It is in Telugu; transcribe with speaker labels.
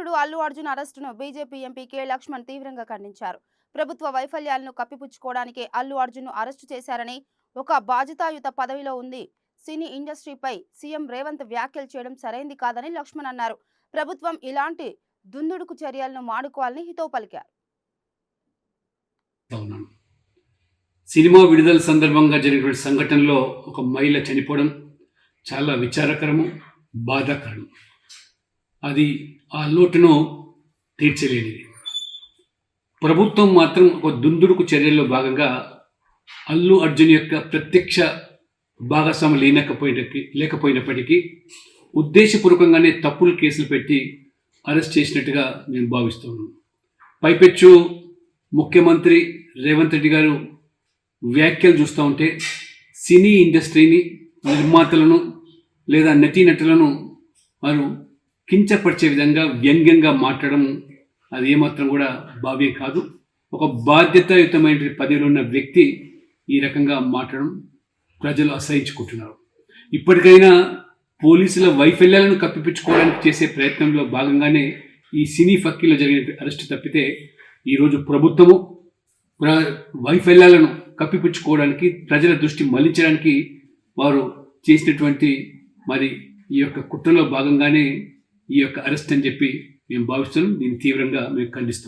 Speaker 1: నటుడు అల్లు అర్జున్ అరెస్టును బీజేపీ ఎంపీ కె. లక్ష్మణ్ తీవ్రంగా ఖండించారు. ప్రభుత్వ వైఫల్యాలను కప్పిపుచ్చుకోవడానికే అల్లు అర్జున్ను అరెస్టు చేశారని ఒక బాధ్యతాయుత పదవిలో ఉంది. సినీ ఇండస్ట్రీపై సీఎం రేవంత్ వ్యాఖ్యలు చేయడం సరైంది కాదని లక్ష్మణ్ అన్నారు. ప్రభుత్వం ఇలాంటి దుందుడుకు చర్యలను మాడుకోవాలని హితవు పలికారు.
Speaker 2: సినిమా విడుదల సందర్భంగా జరిగినటువంటి సంఘటనలో ఒక మహిళ చనిపోవడం చాలా విచారకరము బాధాకరం. అది ఆ లోటును తీర్చలేనిది. ప్రభుత్వం మాత్రం ఒక దుందుడుకు చర్యల్లో భాగంగా అల్లు అర్జున్ యొక్క ప్రత్యక్ష భాగస్వామి లేనకపోయినప్పటికీ లేకపోయినప్పటికీ ఉద్దేశపూర్వకంగానే తప్పులు కేసులు పెట్టి అరెస్ట్ చేసినట్టుగా నేను భావిస్తున్నాను. పైపెచ్చు ముఖ్యమంత్రి రేవంత్ రెడ్డి గారు వ్యాఖ్యలు చూస్తూ ఉంటే సినీ ఇండస్ట్రీని నిర్మాతలను లేదా నటీనటులను వారు కించపరిచే విధంగా వ్యంగ్యంగా మాట్లాడడం అది ఏమాత్రం కూడా భావ్యం కాదు. ఒక బాధ్యతాయుతమైన పదవిలో ఉన్న వ్యక్తి ఈ రకంగా మాట్లాడడం ప్రజలు అసహించుకుంటున్నారు. ఇప్పటికైనా పోలీసుల వైఫల్యాలను కప్పిపుచ్చుకోవడానికి చేసే ప్రయత్నంలో భాగంగానే ఈ సినీ ఫక్కీలో జరిగిన అరెస్టు తప్పితే ఈరోజు ప్రభుత్వము ప్ర వైఫల్యాలను కప్పిపుచ్చుకోవడానికి ప్రజల దృష్టి మళ్ళించడానికి వారు చేసినటువంటి మరి ఈ యొక్క కుట్రలో భాగంగానే ఈ యొక్క అరెస్ట్ అని చెప్పి మేము భావిస్తున్నాం దీన్ని తీవ్రంగా మేము ఖండిస్తాం